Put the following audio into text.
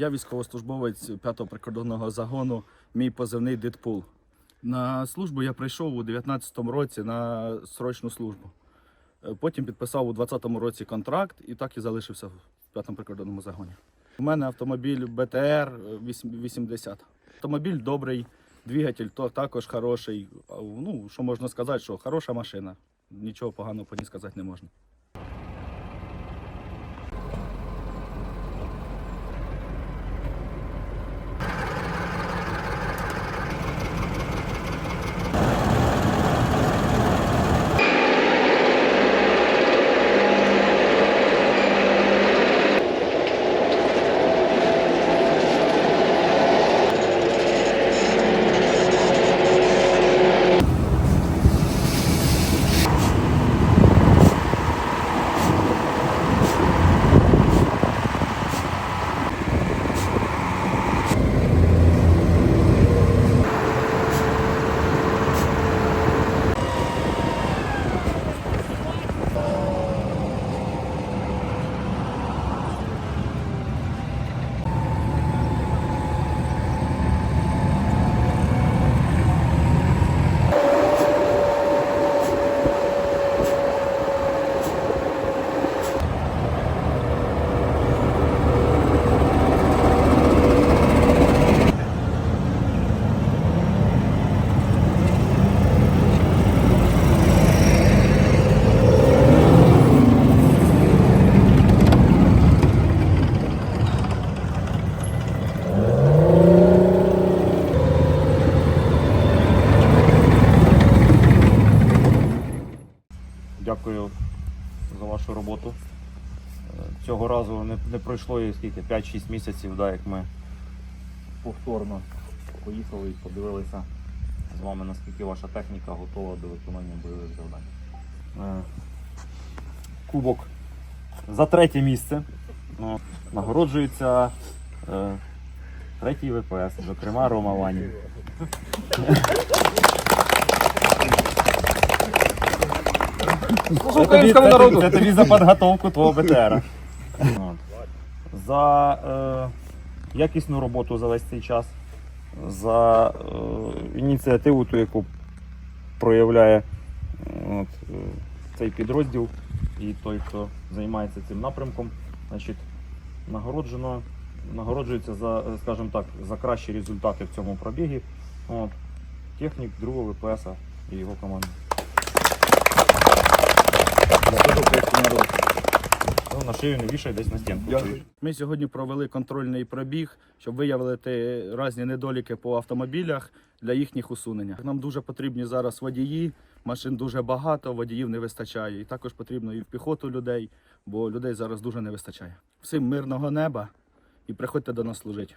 Я військовослужбовець 5-го прикордонного загону, мій позивний Дедпул. На службу я прийшов у 19-му році на срочну службу. Е, Потім підписав у 20-му році контракт і так і залишився в 5-му прикордонному загоні. У мене автомобіль БТР е, вісім- 80. Автомобіль добрий, двигатель також хороший. Ну, що можна сказати, що хороша машина. Нічого поганого по ній сказати не можна. За вашу роботу. Е, Цього разу не, не пройшло і скільки 5-6 місяців, да, як ми повторно поїхали і подивилися з вами, наскільки ваша техніка готова до виконання бойових завдань. Е, Кубок за третє місце. Ну, нагороджується е, третій ВПС, зокрема Рома Ванін. Це тобі, це, тобі, це тобі за підготовку твого БТРа. За е, якісну роботу за весь цей час, за е, ініціативу, ту, яку проявляє е, от, е, цей підрозділ і той, хто займається цим напрямком, значить, нагороджено, нагороджується за, е, скажімо так, за кращі результати в цьому пробігі. От, технік другого ВПС і його команди. Ну, на шию не вішай десь на стінку. Ми сьогодні провели контрольний пробіг, щоб виявити різні недоліки по автомобілях для їхніх усунення. Нам дуже потрібні зараз водії, машин дуже багато, водіїв не вистачає. І також потрібно і в піхоту людей, бо людей зараз дуже не вистачає. Всім мирного неба і приходьте до нас служити.